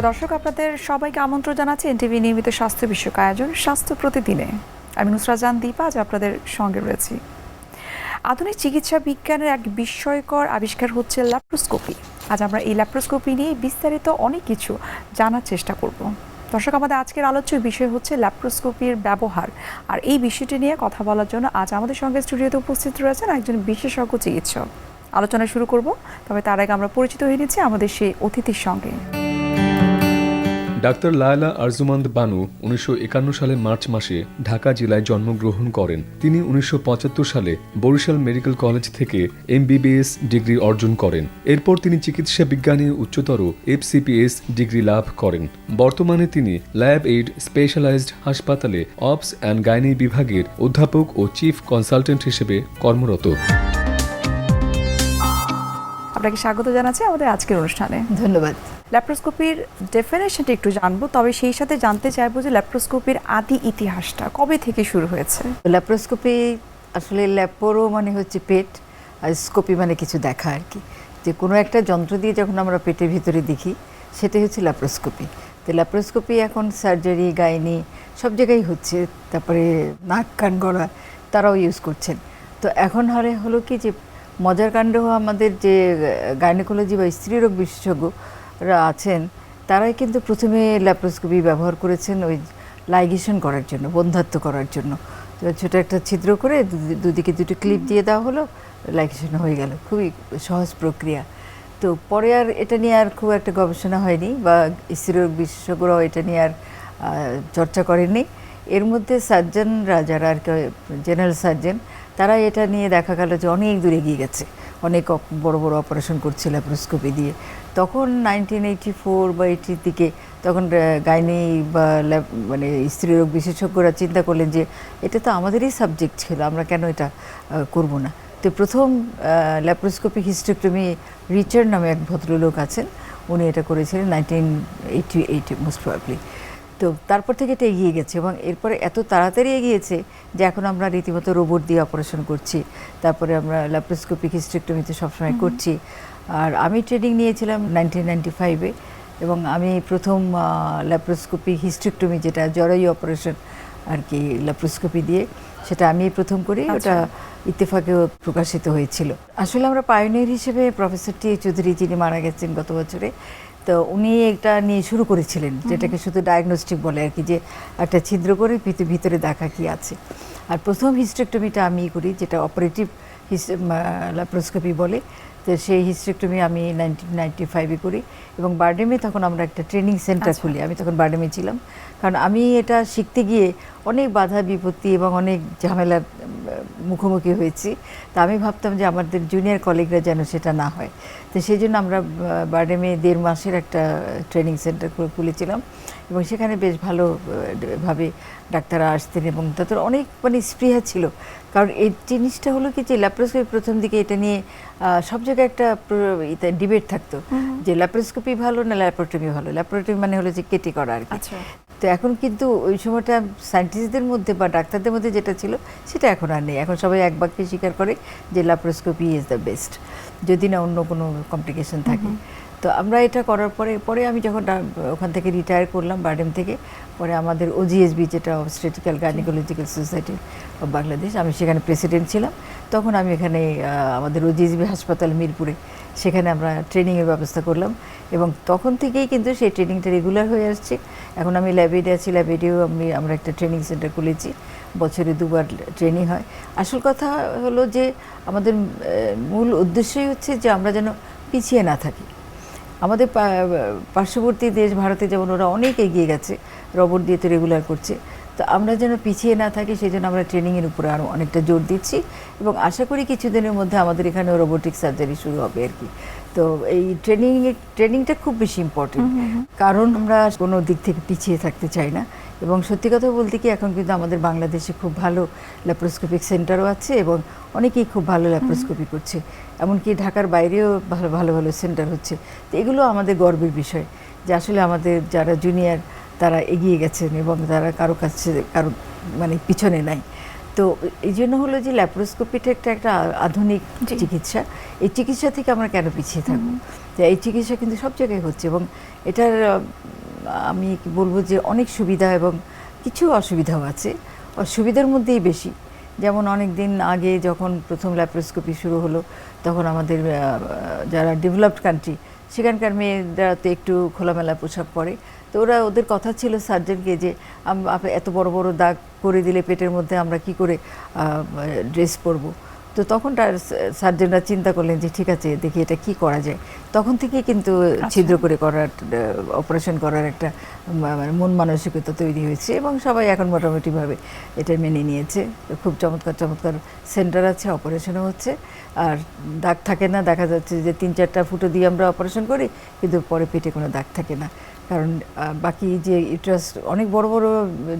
সুপ্রিয় দর্শক, আপনাদের সবাইকে আমন্ত্রণ জানাচ্ছি এনটিভি নিয়মিত স্বাস্থ্য বিষয়ক আয়োজন, স্বাস্থ্য প্রতিদিনে। আমি নুসরা জান দীপা আজ আপনাদের সঙ্গে রয়েছি। আধুনিক চিকিৎসা বিজ্ঞানের এক বিস্ময়কর আবিষ্কার হচ্ছে ল্যাপ্রোস্কোপি। আজ আমরা এই ল্যাপ্রোস্কোপি নিয়ে বিস্তারিত অনেক কিছু জানার চেষ্টা করব। দর্শক, আমাদের আজকের আলোচ্য বিষয় হচ্ছে ল্যাপ্রোস্কোপির ব্যবহার। আর এই বিষয়টি নিয়ে কথা বলার জন্য আজ আমাদের সঙ্গে স্টুডিওতে উপস্থিত রয়েছেন একজন বিশেষজ্ঞ চিকিৎসক। আলোচনা শুরু করব, তবে তার আগে আমরা পরিচিত হয়ে নিচ্ছি আমাদের সেই অতিথির সঙ্গে। ডাক্তার লায়লা আরজুমান্দ বানু উনিশশো একান্ন সালে মার্চ মাসে ঢাকা জেলায় জন্মগ্রহণ করেন। তিনি উনিশশো পঁচাত্তর সালে বরিশাল মেডিকেল কলেজ থেকে এমবিবিএস ডিগ্রি অর্জন করেন। এরপর তিনি চিকিৎসা বিজ্ঞানে উচ্চতর এফসিপিএস ডিগ্রি লাভ করেন। বর্তমানে তিনি ল্যাব এইড স্পেশালাইজড হাসপাতালে অপস অ্যান্ড গাইনি বিভাগের অধ্যাপক ও চিফ কনসালটেন্ট হিসেবে কর্মরত। আপনাকে স্বাগত জানাচ্ছি আমাদের আজকের অনুষ্ঠানে। ধন্যবাদ। ল্যাপ্রোস্কোপির ডেফিনেশনটা একটু জানব, তবে সেই সাথে জানতে চাইব যে ল্যাপ্রোস্কোপির আদি ইতিহাসটা কবে থেকে শুরু হয়েছে? ল্যাপ্রোস্কোপি আসলে ল্যাপোরো মানে হচ্ছে পেট, আর স্কোপি মানে কিছু দেখা আর কি। যে কোনো একটা যন্ত্র দিয়ে যখন আমরা পেটের ভিতরে দেখি, সেটাই হচ্ছে ল্যাপ্রোস্কোপি। তো ল্যাপ্রোস্কোপি এখন সার্জারি, গাইনি, সব জায়গায় হচ্ছে, তারপরে নাক, কান, গলা, তারাও ইউজ করছেন। তো এখন হারে হলো কি যে মজার কাণ্ড আমাদের যে গাইনোকোলজি বা স্ত্রীরোগ বিশেষজ্ঞরা আছেন, তারাই কিন্তু প্রথমে ল্যাপ্রোস্কোপি ব্যবহার করেছেন ওই লাইগেশন করার জন্য বন্ধাত্ব করার জন্য। তো ছোটো একটা ছিদ্র করে দুদিকে দুটো ক্লিপ দিয়ে দেওয়া হলো লাইগেশন হয়ে গেল। খুবই সহজ প্রক্রিয়া। তো পরে আর এটা নিয়ে আর খুব একটা গবেষণা হয়নি বা স্ত্রীরোগ বিশেষজ্ঞরাও এটা নিয়ে আর চর্চা করেননি। এর মধ্যে সার্জনরা যারা আর কি, জেনারেল সার্জন তারা এটা নিয়ে দেখা গেল যে অনেক দূরে এগিয়ে গেছে। অনেক বড় বড় অপারেশন করছে ল্যাপ্রোস্কোপি দিয়ে। তখন নাইনটিন এইটি ফোর বা এইটির দিকে তখন গাইনি বা মানে স্ত্রীরোগ বিশেষজ্ঞরা চিন্তা করলেন যে এটা তো আমাদেরই সাবজেক্ট ছিল আমরা কেন এটা করব না। তো প্রথম ল্যাপ্রোস্কোপি হিস্টোক্টমি রিচার্ড নামে এক ভদ্রলোক আছেন উনি এটা করেছিলেন nineteen eighty eight most probably তো তারপর থেকে এটা এগিয়ে গেছে এবং এরপরে এত তাড়াতাড়ি এগিয়েছে যে এখন আমরা রীতিমতো রোবট দিয়ে অপারেশন করছি তারপরে আমরা ল্যাপ্রোস্কোপিক হিস্ট্রেক্টমিতে সবসময় করছি। আর আমি ট্রেনিং নিয়েছিলাম নাইনটিন নাইনটি ফাইভে এবং আমি প্রথম ল্যাপ্রোস্কোপি হিস্ট্রেক্টমি যেটা জরায়ু অপারেশন আর কি ল্যাপ্রোস্কোপি দিয়ে সেটা আমি প্রথম করি ওটা ইত্তেফাকেও প্রকাশিত হয়েছিল। আসলে আমরা পায়োনিয়ার হিসেবে প্রফেসর টি চৌধুরী যিনি মারা গেছেন গত বছরে তো উনি এটা নিয়ে শুরু করেছিলেন যেটাকে শুধু ডায়াগনস্টিক বলে আর কি যে একটা ছিদ্র করে ভিতরে ভিতরে দেখা কি আছে। আর প্রথম হিস্ট্রেক্টমিটা আমি করি যেটা অপারেটিভ ল্যাপ্রোস্কোপি বলে তো সেই হিস্ট্রেক্টমি আমি নাইনটিন নাইনটি ফাইভে করি এবং বার্ডেমে তখন আমরা একটা ট্রেনিং সেন্টার খুলি। আমি তখন বার্ডেমে ছিলাম। কারণ আমি এটা শিখতে গিয়ে অনেক বাধা বিপত্তি এবং অনেক ঝামেলার মুখোমুখি হয়েছি। তা আমি ভাবতাম যে আমাদের জুনিয়র কলিগরা যেন সেটা না হয়। তো সেই জন্য আমরা বার্ডেমে দেড় মাসের একটা ট্রেনিং সেন্টার খুলেছিলাম এবং সেখানে বেশ ভালোভাবে ডাক্তাররা আসতেন এবং তাদের অনেক মানে স্পৃহা ছিল। কারণ এই জিনিসটা হলো কি যে ল্যাপ্রোস্কোপি প্রথম দিকে এটা নিয়ে সব জায়গায় একটা ডিবেট থাকতো যে ল্যাপ্রোস্কোপি ভালো না ল্যাপ্রোটমি ভালো? ল্যাপ্রোটমি মানে হলো যে কেটে করা আর কি। আচ্ছা। তো এখন কিন্তু ওই সময়টা সায়েন্টিস্টদের মধ্যে বা ডাক্তারদের মধ্যে যেটা ছিল সেটা এখন আর নেই। এখন সবাই এক বাক্যে স্বীকার করে যে ল্যাপ্রোস্কোপি ইজ দ্য বেস্ট যদি না অন্য কোনো কমপ্লিকেশন থাকে। তো আমরা এটা করার পরে পরে আমি যখন ওখান থেকে রিটায়ার করলাম বার্ডেম থেকে, পরে আমাদের ওজিএসবি যেটা obstetrical gynaecological society of Bangladesh আমি সেখানে প্রেসিডেন্ট ছিলাম। তখন আমি এখানে আমাদের ওজিএসবি হাসপাতাল মিরপুরে, সেখানে আমরা ট্রেনিংয়ের ব্যবস্থা করলাম। এবং তখন থেকেই কিন্তু সেই ট্রেনিংটা রেগুলার হয়ে আসছে। এখন আমি ল্যাবেডে আছি ল্যাবেডেও আমি, আমরা একটা ট্রেনিং সেন্টার খুলেছি। বছরে দুবার ট্রেনিং হয়। আসল কথা হলো যে, আমাদের মূল উদ্দেশ্যই হচ্ছে যে আমরা যেন পিছিয়ে না থাকি। আমাদের পার্শ্ববর্তী দেশ ভারতে যেমন ওরা অনেক এগিয়ে গেছে, রবট দিয়ে তো রেগুলার করছে। তো আমরা যেন পিছিয়ে না থাকি সেই জন্য আমরা ট্রেনিংয়ের উপরে আরও অনেকটা জোর দিচ্ছি। এবং আশা করি কিছুদিনের মধ্যে আমাদের এখানেও রোবোটিক সার্জারি শুরু হবে আর কি। তো এই ট্রেনিং ট্রেনিংটা খুব বেশি ইম্পর্টেন্ট কারণ আমরা কোনো দিক থেকে পিছিয়ে থাকতে চাই না। এবং সত্যি কথা বলতে কি এখন কিন্তু আমাদের বাংলাদেশে খুব ভালো ল্যাপ্রোস্কোপিক সেন্টারও আছে এবং অনেকেই খুব ভালো ল্যাপ্রোস্কোপি করছে। এমনকি ঢাকার বাইরেও ভালো ভালো ভালো সেন্টার হচ্ছে। তো এগুলো আমাদের গর্বের বিষয় যে আসলে আমাদের যারা জুনিয়র তারা এগিয়ে গেছেন এবং তারা কারও কাছে কারও মানে পিছনে নাই। তো এই জন্য হলো যে ল্যাপ্রোস্কোপিটা একটা একটা আধুনিক চিকিৎসা। এই চিকিৎসা থেকে আমরা কেন পিছিয়ে থাকব? তো এই চিকিৎসা কিন্তু সব জায়গায় হচ্ছে এবং এটার আমি কি বলব যে অনেক সুবিধা এবং কিছু অসুবিধাও আছে। অসুবিধার মধ্যেই বেশি। যেমন অনেক দিন আগে যখন প্রথম ল্যাপ্রোস্কোপি শুরু হলো তখন আমাদের যারা ডেভেলপড কান্ট্রি সেখানকার মেয়েরা তো একটু খোলামেলা পোশাক পরে। তো ওরা ওদের কথা ছিল সার্জনকে যে এত বড় বড় দাগ করে দিলে পেটের মধ্যে আমরা কি করে ড্রেস পরবো? তো তখন তার সার্জনরা চিন্তা করলেন যে ঠিক আছে দেখি এটা কি করা যায়। তখন থেকে কিন্তু ছিদ্র করে করার অপারেশন করার একটা মানে মন মানসিকতা তৈরি হয়েছে এবং সবাই এখন মোটামুটিভাবে এটা মেনে নিয়েছে। খুব চমৎকার চমৎকার সেন্টার আছে অপারেশনও হচ্ছে। আর দাগ থাকে না দেখা যাচ্ছে যে তিন চারটা ফুটো দিয়ে আমরা অপারেশন করি কিন্তু পরে পেটে কোনো দাগ থাকে না। কারণ বাকি যে ইউট্রাস অনেক বড় বড়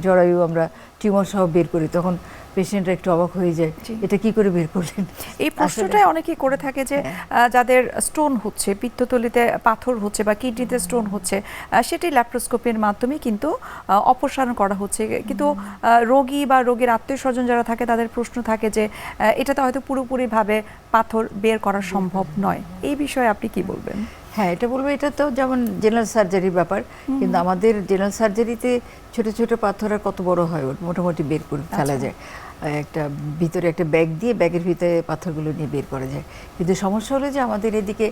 জরায়ু আমরা টিউমার সহ বের করি তখন পেশেন্টরা একটু অবাক হয়ে যায়। এটা কি করে বের করলেন? এই প্রশ্নটাই অনেকেই করে থাকে যে যাদের স্টোন হচ্ছে পিত্ততলিতে পাথর হচ্ছে বা কিডনিতে স্টোন হচ্ছে সেটি ল্যাপ্রোস্কোপির মাধ্যমে কিন্তু অপসারণ করা হচ্ছে। কিন্তু রোগী বা রোগীর আত্মীয় স্বজন যারা থাকে তাদের প্রশ্ন থাকে যে এটাতে হয়তো পুরোপুরিভাবে পাথর বের করা সম্ভব নয়। এই বিষয়ে আপনি কি বলবেন? হ্যাঁ এটা বলব এটা তো যেমন জেনারেল সার্জারির ব্যাপার কিন্তু আমাদের জেনারেল সার্জারিতে ছোট ছোট পাথর আর কত বড় হয় ওর মোটামুটি বের করে ফেলা যায়। একটা ভিতরে একটা ব্যাগ দিয়ে ব্যাগের ভিতরে পাথরগুলো নিয়ে বের করা যায়। কিন্তু সমস্যা হলো যে আমাদের এদিকে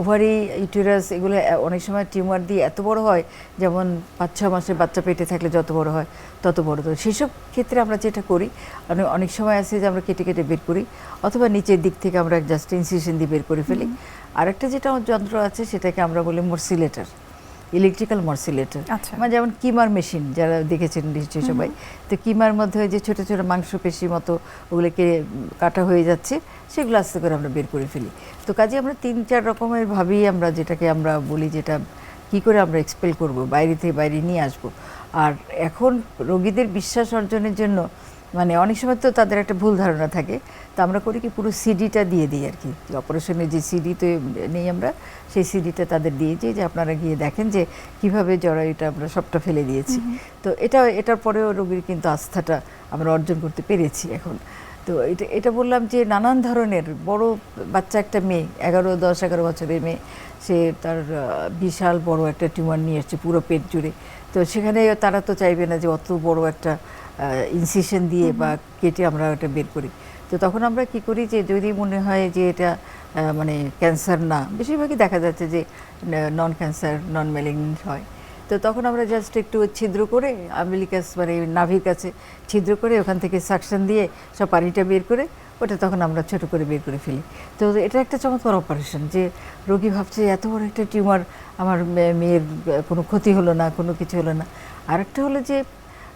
ওভারি ইউটেরাস এগুলো অনেক সময় টিউমার দিয়ে এত বড় হয় যেমন পাঁচ ছ মাসের বাচ্চা পেটে থাকলে যত বড় হয় তত বড়। তো সেসব ক্ষেত্রে আমরা যেটা করি অনেক অনেক সময় আছে যে আমরা কেটে কেটে বের করি অথবা নিচের দিক থেকে আমরা জাস্ট ইনসিশন দিয়ে বের করে ফেলি। আরেকটা যেটা যন্ত্র আছে সেটাকে আমরা বলি মর্সিলেটার ইলেকট্রিক্যাল মর্সিলেটার আচ্ছা। মানে যেমন কিমার মেশিন যারা দেখেছেন নিশ্চয়ই সবাই। তো কিমার মধ্যে যে ছোট ছোট মাংসপেশির মতো ওগুলোকে কাটা হয়ে যাচ্ছে সেগুলো আস্তে করে আমরা বের করে ফেলি। তো কাজে আমরা তিন চার রকমের ভাবেই আমরা যেটাকে আমরা বলি যেটা কি করে আমরা এক্সপেল করব বাইরে থেকে বাইরে নিয়ে আসব। আর এখন রোগীদের বিশ্বাস অর্জনের জন্য মানে অনেক সময় তো তাদের একটা ভুল ধারণা থাকে তো আমরা করি কি পুরো সিডিটা দিয়ে দিই আর কি। অপারেশনের যে সিডি তো নেই আমরা সেই সিডিটা তাদের দিয়ে দিই যে আপনারা গিয়ে দেখেন যে কীভাবে জরায়ুটা আমরা সবটা ফেলে দিয়েছি। তো এটা এটার পরেও রোগীর কিন্তু আস্থাটা আমরা অর্জন করতে পেরেছি এখন। তো এটা এটা বললাম যে নানান ধরনের বড় বাচ্চা একটা মেয়ে এগারো দশ এগারো বছরের মেয়ে সে তার বিশাল বড় একটা টিউমার নিয়ে এসছে পুরো পেট জুড়ে। তো সেখানে তারা তো চাইবে না যে অত বড় একটা ইনসিশন দিয়ে বা কেটে আমরা ওটা বের করি। তো তখন আমরা কি করি যে যদি মনে হয় যে এটা মানে ক্যান্সার না বেশিরভাগই দেখা যাচ্ছে যে নন ক্যান্সার নন ম্যালিগনেন্ট হয়। তো তখন আমরা জাস্ট একটু ছিদ্র করে আমেলিকাস মানে নাভির কাছে ছিদ্র করে ওখান থেকে সাকশন দিয়ে সব পানিটা বের করে ওটা তখন আমরা ছোট করে বের করে ফেলি। তো এটা একটা চমৎকার অপারেশন যে রোগী ভাবছে এত বড় একটা টিউমার আমার মেয়ের কোনো ক্ষতি হলো না কোনো কিছু হলো না। আরেকটা হলো যে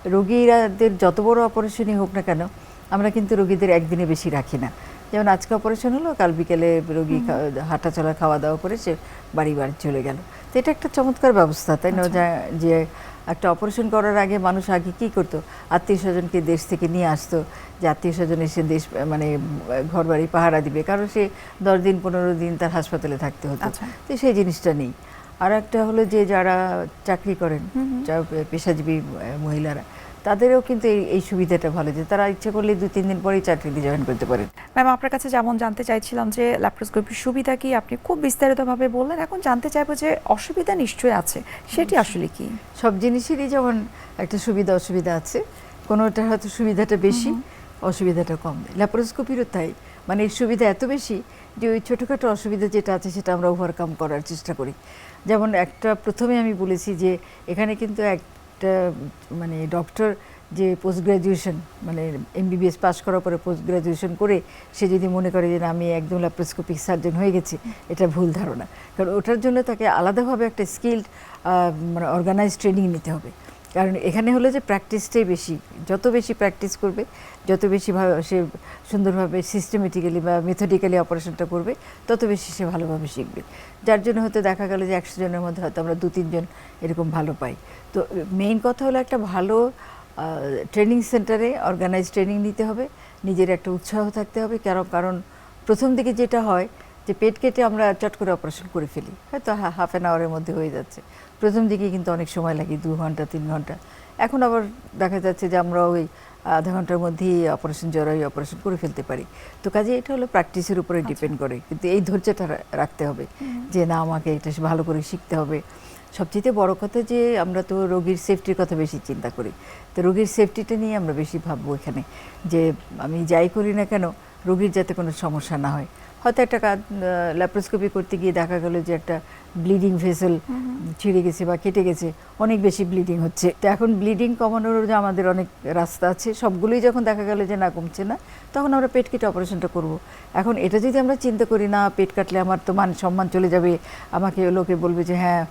রোগীরাদের যত বড় অপারেশনই হোক না কেন আমরা কিন্তু রোগীদের একদিনে বেশি রাখি না। যেমন আজকে অপারেশন হলো কাল বিকেলে রোগী খা- হাঁটা চলা খাওয়া দাওয়া করে সে বাড়ি বাড়ি চলে গেল। তো এটা একটা চমৎকার ব্যবস্থা তাই না? যে একটা অপারেশন করার আগে মানুষ আগে কী করতো? আত্মীয় স্বজনকে দেশ থেকে নিয়ে আসতো যে আত্মীয় স্বজন এসে দেশ মানে ঘর বাড়ি পাহারা দিবে। কারণ সে দশ দিন পনেরো দিন তার হাসপাতালে থাকতে হতো। আচ্ছা। তো সেই জিনিসটা নেই। আর একটা হলো যে যারা চাকরি করেন পেশাজীবী মহিলারা তাদেরও কিন্তু এই এই সুবিধাটা ভালো যে তারা ইচ্ছে করলে দু তিন দিন পরেই চাকরিতে জয়েন করতে পারেন ম্যাম আপনার কাছে যেমন জানতে চাইছিলাম যে ল্যাপ্রোস্কোপির সুবিধা কি আপনি খুব বিস্তারিতভাবে বললেন। এখন জানতে চাইব যে অসুবিধা নিশ্চয়ই আছে সেটি আসলে কি? সব জিনিসেরই যেমন একটা সুবিধা অসুবিধা আছে কোনোটা হয়তো সুবিধাটা বেশি অসুবিধাটা কম। ল্যাপারোস্কোপিরও তাই মানে এর সুবিধা এত বেশি যে ওই ছোটোখাটো অসুবিধা যেটা আছে সেটা আমরা ওভারকাম করার চেষ্টা করি। যেমন একটা প্রথমে আমি বলেছি যে এখানে কিন্তু একটা মানে ডক্টর যে পোস্ট গ্রাজুয়েশন মানে এমবিবিএস পাশ করার পরে পোস্ট গ্রাজুয়েশন করে সে যদি মনে করে যে আমি একদম ল্যাপ্রোস্কোপিক সার্জন হয়ে গেছি, এটা ভুল ধারণা। কারণ ওটার জন্য তাকে আলাদাভাবে একটা স্কিল্ড মানে অর্গানাইজ ট্রেনিং নিতে হবে। কারণ এখানে হলো যে প্র্যাকটিসটাই বেশি। যত বেশি প্র্যাকটিস করবে, যত বেশি সে সুন্দরভাবে সিস্টেমেটিক্যালি বা মেথডিক্যালি অপারেশনটা করবে, তত বেশি সে ভালোভাবে শিখবে। যার জন্য হয়তো দেখা গেল যে একশো জনের মধ্যে হয়তো আমরা দু তিনজন এরকম ভালো পাই। তো মেইন কথা হলো একটা ভালো ট্রেনিং সেন্টারে অর্গানাইজ ট্রেনিং নিতে হবে। নিজের একটা উৎসাহ থাকতে হবে। কারণ কারণ প্রথম দিকে যেটা হয় যে পেট কেটে আমরা চট করে অপারেশন করে ফেলি। হয়তো হাফ অ্যান আওয়ারের মধ্যে হয়ে যাচ্ছে। প্রথম দিকে কিন্তু অনেক সময় লাগে দু ঘণ্টা তিন ঘণ্টা। এখন আবার দেখা যাচ্ছে যে আমরা ওই আধা ঘণ্টার মধ্যেই অপারেশন জরাই অপারেশন করে ফেলতে পারি। তো কাজে এটা হলো প্র্যাকটিসের উপরে ডিপেন্ড করে। কিন্তু এই ধৈর্যটা রাখতে হবে যে না আমাকে এটা ভালো করে শিখতে হবে। সবচেয়ে বড় কথা যে আমরা তো রোগীর সেফটির কথা বেশি চিন্তা করি। তো রোগীর সেফটিটা নিয়ে আমরা বেশি ভাববো এখানে। যে আমি যাই করি না কেন রোগীর যাতে কোনো সমস্যা না হয়। হয়তো একটা কাজ ল্যাপ্রোস্কোপি করতে গিয়ে দেখা গেল যে একটা ব্লিডিং ভেসেল ছিঁড়ে গেছে বা কেটে গেছে অনেক বেশি ব্লিডিং হচ্ছে। তো এখন ব্লিডিং কমানোর যে আমাদের অনেক রাস্তা আছে সবগুলোই যখন দেখা গেল যে না কমছে না তখন আমরা পেট কেটে অপারেশনটা করব। এখন এটা যদি আমরা চিন্তা করি না পেট কাটলে আমার তো মান সম্মান চলে যাবে আমাকে লোকে বলবে যে হ্যাঁ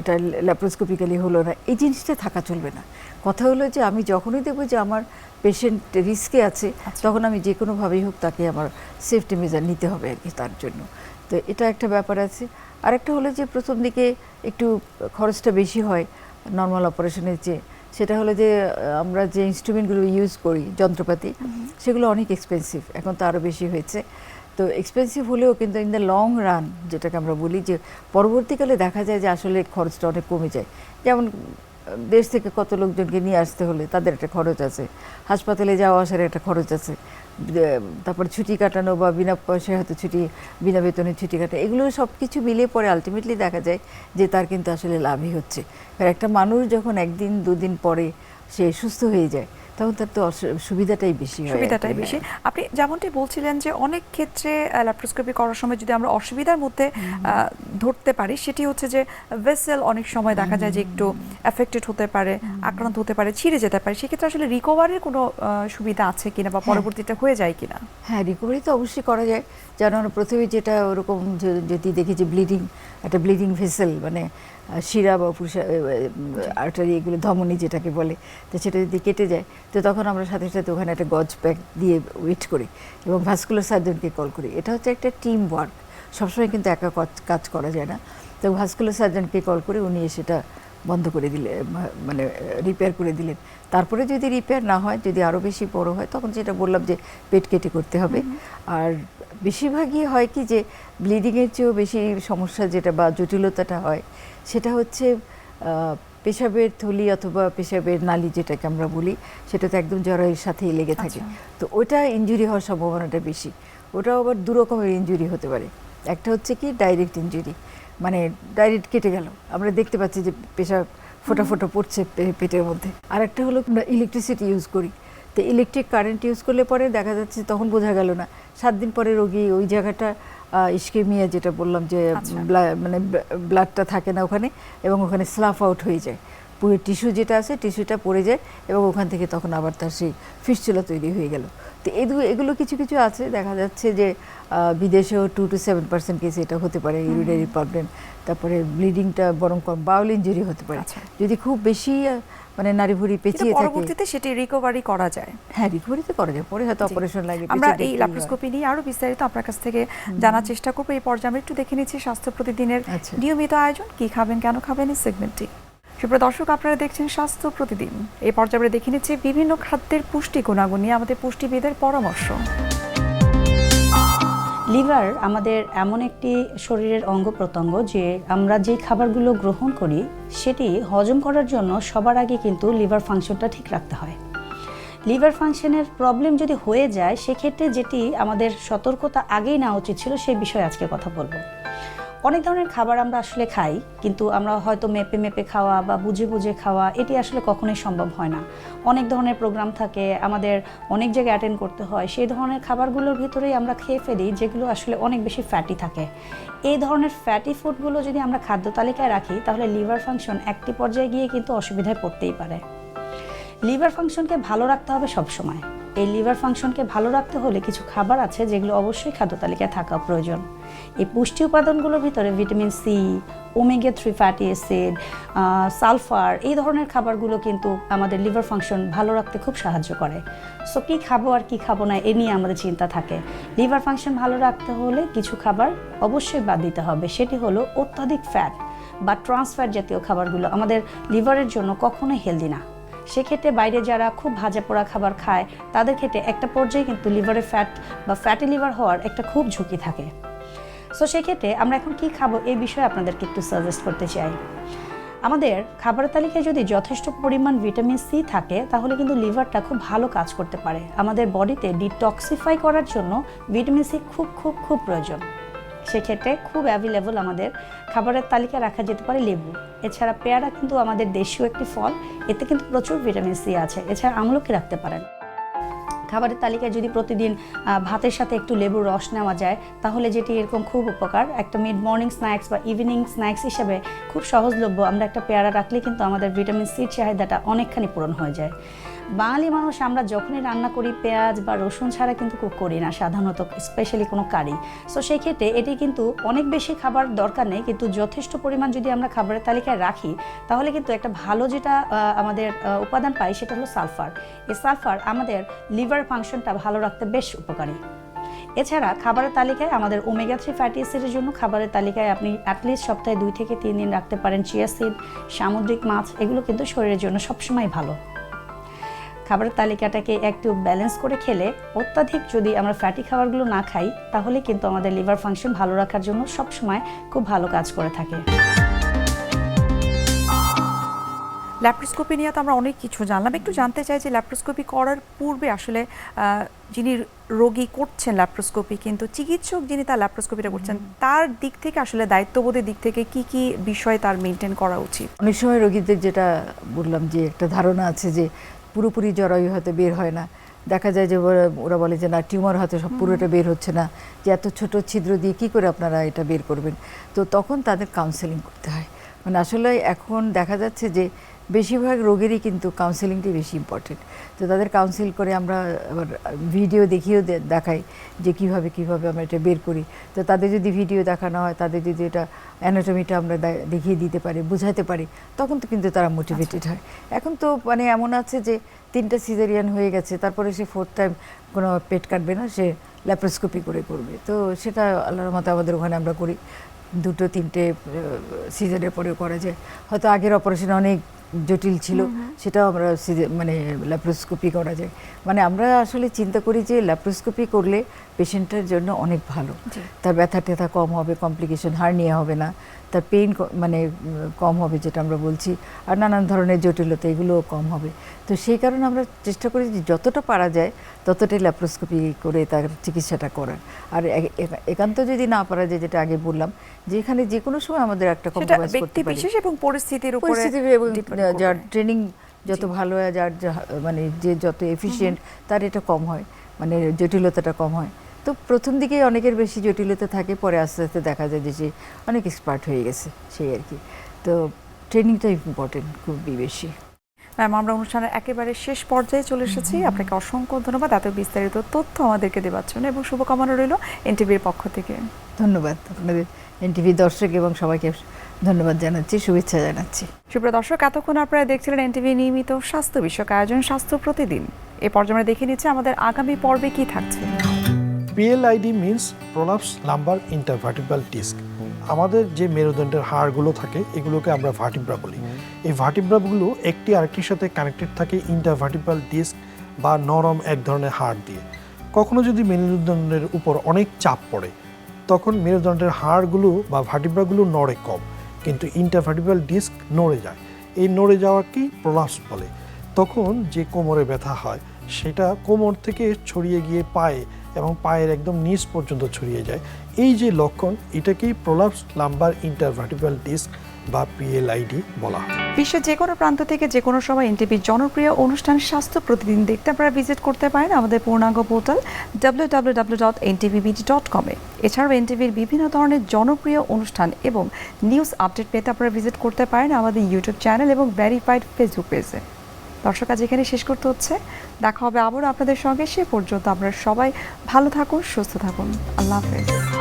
এটা ল্যাপ্রোস্কোপিক্যালি হলো না এই জিনিসটা থাকা চলবে না। কথা হলো যে আমি যখনই দেখব যে আমার পেশেন্ট রিস্কে আছে তখন আমি যে কোনোভাবেই হোক তাকে আমার সেফটি মেজার নিতে হবে আর কি তার জন্য। তো এটা একটা ব্যাপার আছে। আরেকটা হলো যে প্রথম দিকে একটু খরচটা বেশি হয় নর্মাল অপারেশনের চেয়ে। সেটা হলো যে আমরা যে ইনস্ট্রুমেন্টগুলো ইউজ করি যন্ত্রপাতি সেগুলো অনেক এক্সপেন্সিভ এখন তো আরও বেশি হয়েছে। তো এক্সপেন্সিভ হলেও কিন্তু ইন দ্য লং রান যেটাকে আমরা বলি যে পরবর্তীকালে দেখা যায় যে আসলে খরচটা অনেক কমে যায়। যেমন দেশ থেকে কত লোকজনকে নিয়ে আসতে হলে তাদের একটা খরচ আছে। হাসপাতালে যাওয়া আসার একটা খরচ আছে। তারপর ছুটি কাটানো বা বিনা পয়সায় হয়তো ছুটি, বিনা বেতনে ছুটি কাটা, এগুলো সব কিছু মিলে পরে আলটিমেটলি দেখা যায় যে তার কিন্তু আসলে লাভই হচ্ছে। একটা মানুষ যখন একদিন, দুদিন পরে সে সুস্থ হয়ে যায় তখন তার তো সুবিধাটাই বেশি হয়। সুবিধাটাই বেশি। আপনি যেমনটি বলছিলেন যে অনেক ক্ষেত্রে ল্যাপ্রোস্কোপি করার সময় যদি আমরা অসুবিধার মধ্যে ধরতে পারি সেটি হচ্ছে যে ভেসেল অনেক সময় দেখা যায় যে একটু এফেক্টেড হতে পারে আক্রান্ত হতে পারে ছিঁড়ে যেতে পারে। সেক্ষেত্রে আসলে রিকভারির কোনো সুবিধা আছে কিনা বা পরবর্তীতে হয়ে যায় কিনা? হ্যাঁ রিকভারি তো অবশ্যই করা যায়। যেন প্রথমে যেটা ওরকম যদি দেখি যে ব্লিডিং একটা ব্লিডিং ভেসেল মানে শিরা বা আর্টারি এগুলো ধমনী যেটাকে বলে তো সেটা যদি কেটে যায় তো তখন আমরা সাথে সাথে ওখানে একটা গজ প্যাক দিয়ে ওয়েট করি এবং ভাস্কুলার সার্জনকে কল করি। এটা হচ্ছে একটা টিম ওয়ার্ক সবসময় কিন্তু একা কাজ করা যায় না। তো ভাস্কুলার সার্জনকে কল করে উনি সেটা বন্ধ করে দিলে মানে রিপেয়ার করে দিলেন। তারপরে যদি রিপেয়ার না হয় যদি আরও বেশি বড় হয় তখন যেটা বললাম যে পেট কেটে করতে হবে। আর বেশিরভাগই হয় কি যে ব্লিডিংয়ের চেয়েও বেশি সমস্যা যেটা বা জটিলতাটা হয় সেটা হচ্ছে পেশাবের থলি অথবা পেশাবের নালি যেটাকে আমরা বলি সেটা তো একদম জরায়ুর সাথেই লেগে থাকে। তো ওটা ইনজুরি হওয়ার সম্ভাবনাটা বেশি। ওটাও আবার দু রকমের ইনজুরি হতে পারে। একটা হচ্ছে কি ডাইরেক্ট ইনজুরি মানে ডাইরেক্ট কেটে গেল। আমরা দেখতে পাচ্ছি যে পেশাব ফোটা ফোটা পড়ছে পেটের মধ্যে। আর একটা হলো আমরা ইলেকট্রিসিটি ইউজ করি। তো ইলেকট্রিক কারেন্ট ইউজ করলে পরে দেখা যাচ্ছে তখন বোঝা গেল না সাত দিন পরে রোগী ওই জায়গাটা ইস্কেমিয়া যেটা বললাম যে আচ্ছা। মানে ব্লাডটা থাকে না ওখানে এবং ওখানে স্লাফ আউট হয়ে যায় পুরো টিস্যু যেটা আছে টিস্যুটা পড়ে যায় এবং ওখান থেকে তখন আবার তার সেই ফিসচুলা তৈরি হয়ে গেল তো এগুলো এগুলো কিছু কিছু আছে। দেখা যাচ্ছে যে বিদেশেও two to seven percent case এটা হতে পারে ইউরিনারি প্রবলেম তারপরে ব্লিডিংটা বরং কম বাউল ইঞ্জুরি হতে পারে। আচ্ছা। যদি খুব বেশি মানে নারী ভুড়ি পেঁচিয়ে থাকে পরবর্তীতে সেটি রিকভারি করা যায়। হ্যাঁ রিকভারি তো করা যায়। পরে হয়তো অপারেশন লাগে আমরা এই ল্যাপ্রোস্কোপি নিয়ে আরও বিস্তারিত আপনার কাছ থেকে জানার চেষ্টা করব। এই পর্যায়ে আমরা একটু দেখে নিচ্ছি স্বাস্থ্য প্রতিদিনের আচ্ছা। নিয়মিত আয়োজন কি খাবেন কেন খাবেন এই সেগমেন্টটি সুপ্রিয় দর্শক, আপনারা দেখছেন স্বাস্থ্য প্রতিদিন। এই পর্যায়ে দেখে নিচ্ছি বিভিন্ন খাদ্যের পুষ্টি গুণাগুণ নিয়ে আমাদের পুষ্টিবিদের পরামর্শ। লিভার আমাদের এমন একটি শরীরের অঙ্গ প্রত্যঙ্গ যে আমরা যে খাবারগুলো গ্রহণ করি, সেটি হজম করার জন্য সবার আগে কিন্তু লিভার ফাংশনটা ঠিক রাখতে হয়। লিভার ফাংশনের প্রবলেম যদি হয়ে যায়, সেক্ষেত্রে যেটি আমাদের সতর্কতা আগেই নেওয়া উচিত ছিল, সেই বিষয়ে আজকে কথা বলব। অনেক ধরনের খাবার আমরা আসলে খাই, কিন্তু আমরা হয়তো মেপে মেপে খাওয়া বা বুঝে বুঝে খাওয়া, এটি আসলে কখনোই সম্ভব হয় না। অনেক ধরনের প্রোগ্রাম থাকে, আমাদের অনেক জায়গায় অ্যাটেন্ড করতে হয়, সেই ধরনের খাবারগুলোর ভিতরেই আমরা খেয়ে ফেলি, যেগুলো আসলে অনেক বেশি ফ্যাটি থাকে। এই ধরনের ফ্যাটি ফুডগুলো যদি আমরা খাদ্য তালিকায় রাখি, তাহলে লিভার ফাংশন একটি পর্যায়ে গিয়ে কিন্তু অসুবিধায় পড়তেই পারে। লিভার ফাংশনকে ভালো রাখতে হবে সবসময়। এই লিভার ফাংশনকে ভালো রাখতে হলে কিছু খাবার আছে যেগুলো অবশ্যই খাদ্য তালিকায় থাকা প্রয়োজন। এই পুষ্টি উপাদানগুলোর ভিতরে vitamin C, omega three fatty acid sulphur, এই ধরনের খাবারগুলো কিন্তু আমাদের লিভার ফাংশন ভালো রাখতে খুব সাহায্য করে। সো কী খাব আর কী খাব না এ নিয়ে আমাদের চিন্তা থাকে। লিভার ফাংশন ভালো রাখতে হলে কিছু খাবার অবশ্যই বাদ দিতে হবে। সেটি হলো অত্যাধিক ফ্যাট বা ট্রান্সফ্যাট জাতীয় খাবারগুলো আমাদের লিভারের জন্য কখনোই হেলদি না। সেক্ষেত্রে বাইরে যারা খুব ভাজা পোড়া খাবার খায়, তাদের ক্ষেত্রে একটা পর্যায়ে কিন্তু লিভারে ফ্যাট বা ফ্যাটি লিভার হওয়ার একটা খুব ঝুঁকি থাকে। সো সেক্ষেত্রে আমরা এখন কি খাব এই বিষয়ে আপনাদেরকে একটু সাজেস্ট করতে চাই। আমাদের খাবারের তালিকায় যদি যথেষ্ট পরিমাণ ভিটামিন সি থাকে, তাহলে কিন্তু লিভারটা খুব ভালো কাজ করতে পারে। আমাদের বডিতে ডিটক্সিফাই করার জন্য ভিটামিন সি খুব খুব খুব প্রয়োজন। সেক্ষেত্রে খুব অ্যাভেলেবল আমাদের। খাবারের তালিকায় রাখা যেতে পারে লেবু। এছাড়া পেয়ারা কিন্তু আমাদের দেশীয় একটি ফল। এতে কিন্তু প্রচুর ভিটামিন সি আছে। এছাড়া আমলকি রাখতে পারেন। খাবারের তালিকায় যদি প্রতিদিন ভাতের সাথে একটু লেবুর রস নেওয়া যায়, তাহলে যেটি এরকম খুব উপকার, একটা মিড মর্নিং স্ন্যাক্স বা ইভিনিং স্ন্যাক্স হিসেবে খুব সহজলভ্য। আমরা একটা পেয়ারা রাখলে কিন্তু আমাদের ভিটামিন সির চাহিদাটা অনেকখানি পূরণ হয়ে যায়। বাঙালি মানুষ আমরা যখনই রান্না করি, পেঁয়াজ বা রসুন ছাড়া কিন্তু করি না, সাধারণত স্পেশালি কোনো কারি। সো সেই ক্ষেত্রে এটি কিন্তু অনেক বেশি খাবার দরকার নেই, কিন্তু যথেষ্ট পরিমাণ যদি আমরা খাবারের তালিকায় রাখি, তাহলে কিন্তু একটা ভালো যেটা আমাদের উপাদান পাই সেটা হলো সালফার। এই সালফার আমাদের লিভার ফাংশনটা ভালো রাখতে বেশ উপকারী। এছাড়া খাবারের তালিকায় আমাদের ওমেগা থ্রি ফ্যাটি অ্যাসিডের জন্য খাবারের তালিকায় আপনি অ্যাটলিস্ট সপ্তাহে দুই থেকে তিন দিন রাখতে পারেন চিয়া সিড সামুদ্রিক মাছ, এগুলো কিন্তু শরীরের জন্য সবসময় ভালো। খাবারের তালিকাটাকে একটু ব্যালেন্স করে খেলে অত্যাধিক যদি আমরা ফ্যাটি খাবারগুলো না খাই তাহলে কিন্তু আমাদের লিভার ফাংশন ভালো রাখার জন্য সবসময় খুব ভালো কাজ করে থাকে। ল্যাপ্রোস্কোপি নিয়ে তো আমরা অনেক কিছু জানলাম। একটু জানতে চাই যে ল্যাপ্রোস্কোপি করার পূর্বে আসলে আহ, যিনি রোগী করছেন ল্যাপ্রোস্কোপি কিন্তু চিকিৎসক যিনি তার ল্যাপ্রোস্কোপিটা করছেন তার দিক থেকে আসলে দায়িত্ববোধের দিক থেকে কি কি বিষয় তার মেনটেন করা উচিত? অনেক সময় রোগীদের যেটা বললাম যে একটা ধারণা আছে যে পুরোপুরি জরায়ু হয়তো বের হয় না। দেখা যায় যে ওরা- বলে যে না টিউমার হয়তো সব পুরোটা বের হচ্ছে না। যে এত ছোট ছিদ্র দিয়ে কী করে আপনারা এটা বের করবেন? তো তখন তাদের কাউন্সেলিং করতে হয়। মানে আসলে এখন দেখা যাচ্ছে যে বেশিরভাগ রোগেরই কিন্তু কাউন্সেলিংটাই বেশি ইম্পর্টেন্ট তো তাদের কাউন্সিল করে আমরা আবার ভিডিও দেখিয়েও দেখাই যে কীভাবে কীভাবে আমরা এটা বের করি। তো তাদের যদি ভিডিও দেখানো হয় তাদের যদি এটা অ্যানাটমিটা আমরা দেখিয়ে দিতে পারি বোঝাতে পারি তখন তো কিন্তু তারা মোটিভেটেড হয়। এখন তো মানে এমন আছে যে তিনটা সিজারিয়ান হয়ে গেছে তারপরে সে ফোর্থ টাইম কোনো পেট কাটবে না সে ল্যাপ্রোস্কোপি করে করবে। তো সেটা আল্লাহর মতো আমাদের ওখানে আমরা করি। দুটো তিনটে সিজারের পরেও করা যায়। হয়তো আগের অপারেশন অনেক জটিল ছিল সেটাও আমরা মানে ল্যাপ্রোস্কোপি করা যায়। মানে আমরা আসলে চিন্তা করি যে ল্যাপ্রোস্কোপি করলে পেশেন্টের জন্য অনেক ভালো। তার ব্যথা ট্যাথা কম হবে কমপ্লিকেশন হার হার্নিয়া হবে না। তার পেইন মানে কম হবে যেটা আমরা বলছি। আর নানান ধরনের জটিলতা এগুলোও কম হবে। তো সেই কারণে আমরা চেষ্টা করি যে যতটা পারা যায় ততটাই ল্যাপ্রোস্কোপি করে তার চিকিৎসাটা করার। আর একান্ত যদি না পারা যায় যেটা আগে বললাম যে এখানে যে কোনো সময় আমাদের একটা কম্প্রোমাইজ করতে পারি। বিশেষ এবং পরিস্থিতির উপরে পরিস্থিতি এবং যার ট্রেনিং যত ভালো হয় যার যা- মানে যে যত এফিশিয়েন্ট তার এটা কম হয়। মানে জটিলতাটা কম হয়। তো প্রথম দিকে অনেকের বেশি জটিলতা থাকে পরে আস্তে আস্তে দেখা যায় যে অনেক এক্সপার্ট হয়ে গেছে সেই আর কি। তো ট্রেনিংটা ইম্পর্টেন্ট খুবই বেশি। ম্যাম আমরা অনুষ্ঠানের একেবারে শেষ পর্যায়ে চলে এসেছি। আপনাকে অসংখ্য ধন্যবাদ। এত বিস্তারিত তথ্য আমাদেরকে দেওয়ার জন্য এবং শুভকামনা রইল এনটিভির পক্ষ থেকে। ধন্যবাদ আপনাদের এনটিভি দর্শক এবং সবাইকে ধন্যবাদ জানাচ্ছি শুভেচ্ছা জানাচ্ছি। সুপ্রিয় দর্শক এতক্ষণ আপনারা দেখছিলেন এনটিভি নিয়মিত স্বাস্থ্য বিষয়ক আয়োজন স্বাস্থ্য প্রতিদিন। এ পর্যায়ে আমরা দেখে নিচ্ছি আমাদের আগামী পর্বে কি থাকছে। PLID means prolapse lumbar intervertebral disc আমাদের যে মেরুদণ্ডের হাড়গুলো থাকে, এগুলোকে আমরা ভার্টিব্রা বলি। এই ভার্টিব্রাগুলো একটি আরেকটির সাথে কানেক্টেড থাকে ইন্টারভার্টিব্রাল ডিস্ক বা নরম এক ধরনের হাড় দিয়ে। কখনো যদি মেরুদণ্ডের উপর অনেক চাপ পড়ে, তখন মেরুদণ্ডের হাড়গুলো বা ভার্টিব্রাগুলো নড়ে কম, কিন্তু ইন্টারভার্টিব্রাল ডিস্ক নড়ে যায়। এই নড়ে যাওয়াকেই প্রলাপস বলে। তখন যে কোমরে ব্যথা হয়, সেটা কোমর থেকে ছড়িয়ে গিয়ে পায়ে এবং পায়ের একদম নিচ পর্যন্ত ছড়িয়ে যায়। এই যে লক্ষণ, এটাকেই প্রলাপস লাম্বার ইন্টারভার্টিব্রাল ডিস্ক বা পিএলআইডি বলা হয়। বিশ্বের যে কোনো প্রান্ত থেকে যে কোনো সময় এনটিভির জনপ্রিয় অনুষ্ঠান স্বাস্থ্য প্রতিদিন দেখতে আপনারা ভিজিট করতে পারেন আমাদের পূর্ণাঙ্গ পোর্টাল ডট কমে এছাড়াও এনটিভির বিভিন্ন ধরনের জনপ্রিয় অনুষ্ঠান এবং নিউজ আপডেট পেতে আপনারা ভিজিট করতে পারেন আমাদের ইউটিউব চ্যানেল এবং ভেরিফাইড ফেসবুক পেজে দর্শক, আজ এখানে শেষ করতে হচ্ছে। দেখা হবে আবারও আপনাদের সঙ্গে। সে পর্যন্ত আপনারা সবাই ভালো থাকুন, সুস্থ থাকুন। আল্লাহ হাফেজ।